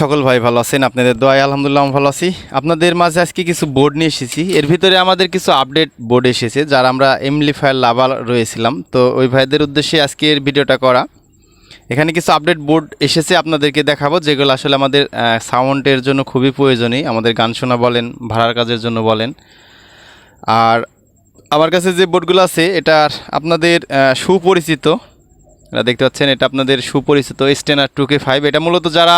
সকল ভাই ভালো আছেন? আপনাদের দোয়ায় আলহামদুলিল্লাহ ভালো আছি। আপনাদের মাঝে আজকে কিছু বোর্ড নিয়ে এসেছি। এর ভিতরে আমাদের কিছু আপডেট বোর্ড এসেছে, যারা আমরা এমলিফায়ার লাভার রয়েছিলাম। তো ওই ভাইদের উদ্দেশ্যে আজকের ভিডিওটা করা। এখানে কিছু আপডেট বোর্ড এসেছে, আপনাদেরকে দেখাবো, যেগুলো আসলে আমাদের সাউন্ডের জন্য খুবই প্রয়োজনীয়। আমাদের গান শোনা বলেন, ভাড়ার কাজের জন্য বলেন। আর আমার কাছে যে বোর্ডগুলো আছে এটা আপনাদের সুপরিচিত। এটা দেখতে পাচ্ছেন, এটা আপনাদের সুপরিচিত স্টেনার টু কে ফাইভ এটা মূলত যারা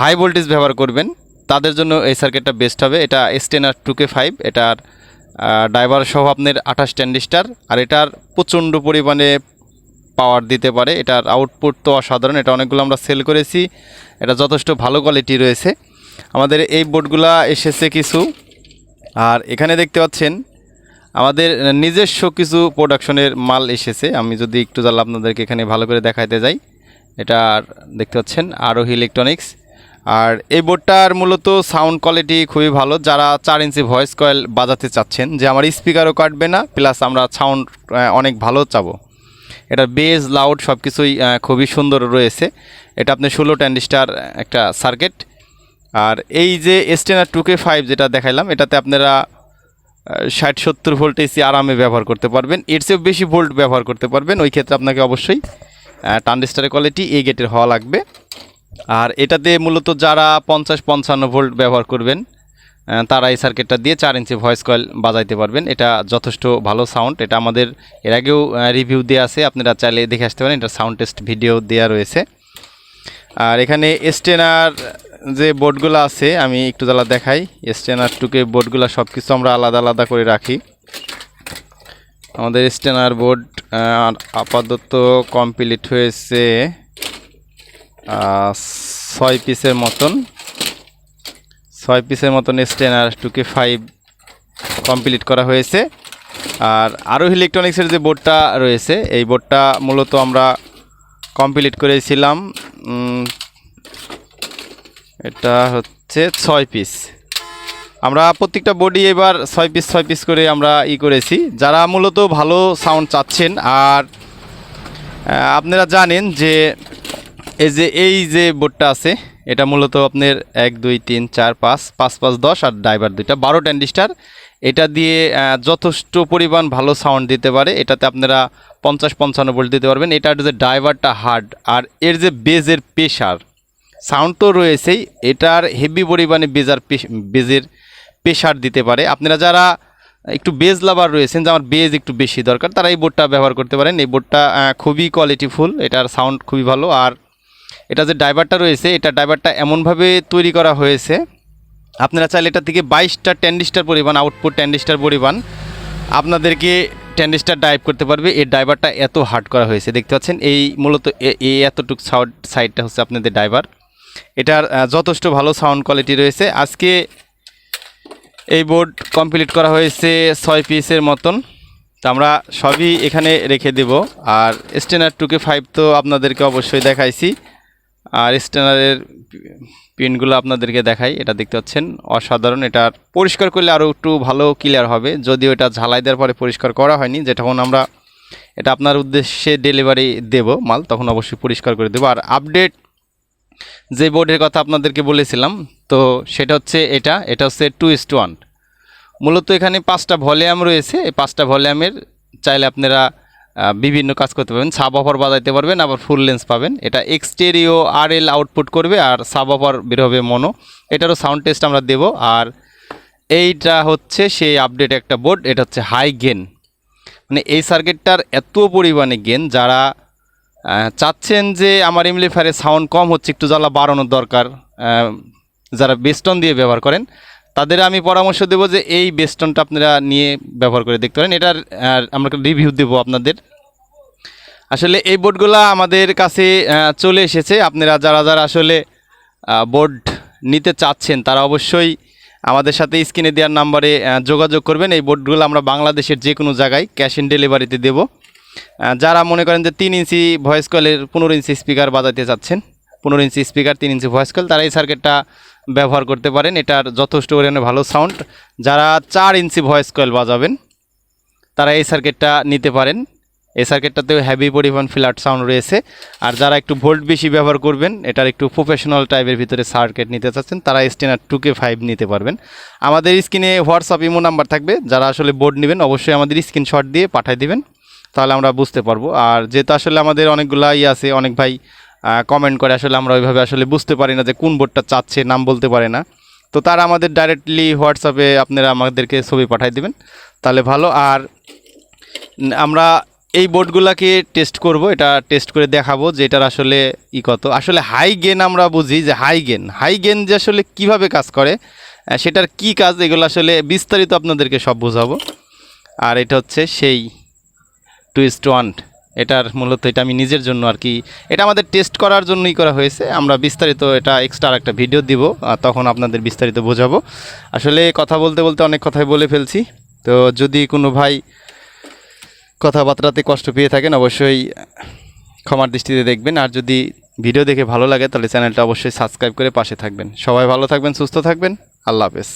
হাই ভোল্টেজ ব্যবহার করবেন, তাদের জন্য এই সার্কিটটা বেস্ট হবে। এটা স্টেনার টু কে ফাইভ এটার ড্রাইভার সহ আপনার আঠাশ ট্যান্ডিস্টার আর এটার প্রচণ্ড পরিমাণে পাওয়ার দিতে পারে। এটার আউটপুট তো অসাধারণ। এটা অনেকগুলো আমরা সেল করেছি। এটা যথেষ্ট ভালো কোয়ালিটি রয়েছে। আমাদের এই বোর্ডগুলো এসেছে কিছু। আর এখানে দেখতে পাচ্ছেন আমাদের নিজস্ব কিছু প্রোডাকশনের মাল এসেছে। আমি যদি একটু জানলে আপনাদেরকে এখানে ভালো করে দেখাইতে যাই। এটা দেখতে পাচ্ছেন, আরোহী ইলেকট্রনিক্স আর এই বোর্ডটার মূলত সাউন্ড কোয়ালিটি খুবই ভালো। যারা চার ইঞ্চি ভয়েস কয়েল বাজাতে চাচ্ছেন, যে আমার স্পিকারও কাটবে না প্লাস আমরা সাউন্ড অনেক ভালো চাবো। এটার বেজ লাউড সব কিছুই খুবই সুন্দর রয়েছে। এটা আপনি ষোলো ট্যান্ডিস্টার একটা সার্কিট আর এই যে এসটেনার টু কে ফাইভ যেটা দেখাইলাম, এটাতে আপনারা ষাট, সত্তর ভোল্ট এসি আরামে ব্যবহার করতে পারবেন। এর চেয়েও বেশি ভোল্ট ব্যবহার করতে পারবেন। ওই ক্ষেত্রে আপনাকে অবশ্যই ট্রানজিস্টারের কোয়ালিটি এই গেটের হওয়া লাগবে। আর এটাতে মূলত যারা পঞ্চাশ, পঞ্চান্ন ভোল্ট ব্যবহার করবেন তারা এই সার্কিটটা দিয়ে চার ইঞ্চি ভয়েস কয়েল বাজাইতে পারবেন। এটা যথেষ্ট ভালো সাউন্ড এটা আমাদের, এর আগেও রিভিউ দেওয়া আছে। আপনারা চাইলে দেখে আসতে পারেন। এটা সাউন্ড টেস্ট ভিডিও দেওয়া রয়েছে। আর এখানে স্টেনার যে বোর্ডগুলো আছে, আমি একটু জ্বালা দেখাই। স্টেনার টুকে বোর্ডগুলো সব কিছু আমরা আলাদা আলাদা করে রাখি। আমাদের স্ট্যানার বোর্ড আপাতত কমপ্লিট হয়েছে ছয় পিসের মতন। ছয় পিসের মতন স্টেনার টুকে ফাইভ কমপ্লিট করা হয়েছে। আর আরও ইলেকট্রনিক্সের যে বোর্ডটা রয়েছে, এই বোর্ডটা মূলত আমরা কমপ্লিট করেছিলাম এটা হচ্ছে ছয় পিস আমরা প্রত্যেকটা বডি এবার ছয় পিস ছয় পিস করে আমরা ই করেছি। যারা মূলত ভালো সাউন্ড চাচ্ছেন, আর আপনারা জানেন যে এই যে এই যে বোর্ডটা আছে, এটা মূলত আপনার এক, দুই, তিন, চার, পাঁচ পাঁচ পাঁচ, দশ আর ড্রাইভার দুইটা। বারো ট্যান্ডিস্টার এটা দিয়ে যথেষ্ট পরিমাণ ভালো সাউন্ড দিতে পারে। এটাতে আপনারা পঞ্চাশ, পঞ্চান্ন ভোল্ট দিতে পারবেন। এটার যে ড্রাইভারটা হার্ড আর এর যে বেজের প্রেশার সাউন্ড তো রয়েছেই, এটার হেভি পরিমাণে বেজার বেজের প্রেশার দিতে পারে। আপনারা যারা একটু বেজ লাভার রয়েছেন, যে আমার বেজ একটু বেশি দরকার, তারা এই বোর্ডটা ব্যবহার করতে পারেন। এই বোর্ডটা খুবই কোয়ালিটিফুল এটার সাউন্ড খুবই ভালো। আর এটা যে ড্রাইভারটা রয়েছে, এটা ড্রাইভারটা এমনভাবে তৈরি করা হয়েছে, আপনারা চাইলে এটা থেকে বাইশটা টেন্ডিস্টার পরিমাণ আউটপুট টেন্ডিস্টার পরিমাণ আপনাদেরকে টেন্ডিস্টার ড্রাইভ করতে পারবে। এই ড্রাইভারটা এত হার্ড করা হয়েছে, দেখতে পাচ্ছেন? এই মূলত এই এতটুকু সাউড সাইডটা হচ্ছে আপনাদের ড্রাইভার এটার যথেষ্ট ভালো সাউন্ড কোয়ালিটি রয়েছে। আজকে এই বোর্ড কমপ্লিট করা হয়েছে ছয় পিসের মতন। তো আমরা সবই এখানে রেখে দেব। আর স্টেনার টুকে ফাইভ তো আপনাদেরকে অবশ্যই দেখাইছি। আর স্টেনারের পিনগুলো আপনাদেরকে দেখাই। এটা দেখতে পাচ্ছেন, অসাধারণ। এটা পরিষ্কার করলে আরও একটু ভালো ক্লিয়ার হবে। যদিও এটা ঝালাই দেওয়ার পরে পরিষ্কার করা হয়নি যে তখন আমরা, এটা আপনার উদ্দেশ্যে ডেলিভারি দেব মাল, তখন অবশ্যই পরিষ্কার করে দেবো। আর আপডেট যে বোর্ডের কথা আপনাদেরকে বলেছিলাম, তো সেটা হচ্ছে এটা এটা হচ্ছে টু ইস্ট ওয়ান মূলত এখানে পাঁচটা ভলিউম রয়েছে, এই পাঁচটা ভলিউমের চাইলে আপনারা বিভিন্ন কাজ করতে পারবেন। সাব অফার বাজাইতে পারবেন, আবার ফুল লেন্স পাবেন। এটা এক্সটেরিও আর এল আউটপুট করবে, আর সাব অফার বের হবে মনো এটারও সাউন্ড টেস্ট আমরা দেব, আর এইটা হচ্ছে সেই আপডেট একটা বোর্ড এটা হচ্ছে হাই গেন মানে এই সার্কিটটার এত পরিমাণে গেন যারা চাচ্ছেন যে আমার এমলিফায়ারে সাউন্ড কম হচ্ছে, একটু জ্বালা বাড়ানোর দরকার যারা বেস্টন দিয়ে ব্যবহার করেন, তাদের আমি পরামর্শ দেবো যে এই বেস্টনটা আপনারা নিয়ে ব্যবহার করে দেখতে পারেন। এটার আমরা রিভিউ দেবো আপনাদের। আসলে এই বোর্ডগুলো আমাদের কাছে চলে এসেছে। আপনারা যারা যারা আসলে বোর্ড নিতে চাচ্ছেন, তারা অবশ্যই আমাদের সাথে স্ক্রিনে দেওয়ার নাম্বারে যোগাযোগ করবেন। এই বোর্ডগুলো আমরা বাংলাদেশের যে কোনো জায়গায় ক্যাশ ইন ডেলিভারিতে দেবো। যারা মনে করেন যে তিন ইঞ্চি ভয়েস কলের পনেরো ইঞ্চি স্পিকার বাজাতে চাচ্ছেন পনেরো ইঞ্চি স্পিকার তিন ইঞ্চি ভয়েস কল তারা এই সার্কিটটা ব্যবহার করতে পারেন। এটার যথেষ্ট পরিমাণে ভালো সাউন্ড যারা চার ইঞ্চি ভয়েস কয়েল বাজাবেন, তারা এই সার্কিটটা নিতে পারেন। এই সার্কিটটাতেও হেভি পরিমাণ ফ্ল্যাট সাউন্ড রয়েছে। আর যারা একটু ভোল্ট বেশি ব্যবহার করবেন, এটার একটু প্রফেশনাল টাইপের ভিতরে সার্কিট নিতে চাচ্ছেন, তারা স্টেনার টু কে ফাইভ নিতে পারবেন। আমাদের স্ক্রিনে হোয়াটসঅ্যাপ ইমো নাম্বার থাকবে। যারা আসলে বোর্ড নেবেন, অবশ্যই আমাদের স্ক্রিনশট দিয়ে পাঠিয়ে দিবেন। তাহলে আমরা বুঝতে পারব। আর যেহেতু আসলে আমাদের অনেকগুলো ই আছে, অনেক ভাই কমেন্ট করে আসলে আমরা ওইভাবে আসলে বুঝতে পারি না যে কোন বোর্ডটা চাচ্ছে, নাম বলতে পারে না। তো তারা আমাদের ডাইরেক্টলি হোয়াটসঅ্যাপে আপনারা আমাদেরকে ছবি পাঠিয়ে দেবেন। তাহলে ভালো। আর আমরা এই বোর্ডগুলোকে টেস্ট করব, এটা টেস্ট করে দেখাবো যে এটার আসলে ই কত। আসলে হাই গেন আমরা বুঝি যে হাই গেন হাই গেন যে আসলে কীভাবে কাজ করে সেটার কি কাজ, এগুলো আসলে বিস্তারিত আপনাদেরকে সব বোঝাবো। আর এটা হচ্ছে সেই টুইস্ট ওয়ান এটার মূলত এটা আমি নিজের জন্য আর কি। এটা আমাদের টেস্ট করার জন্যই করা হয়েছে। আমরা বিস্তারিত এটা এক্সট্রা আর একটা ভিডিও দিব তখন আপনাদের বিস্তারিত বোঝাবো। আসলে কথা বলতে বলতে অনেক কথাই বলে ফেলছি। তো যদি কোনো ভাই কথাবার্তাতে কষ্ট পেয়ে থাকেন, অবশ্যই ক্ষমার দৃষ্টিতে দেখবেন। আর যদি ভিডিও দেখে ভালো লাগে, তাহলে চ্যানেলটা অবশ্যই সাবস্ক্রাইব করে পাশে থাকবেন। সবাই ভালো থাকবেন, সুস্থ থাকবেন। আল্লাহ হাফেজ।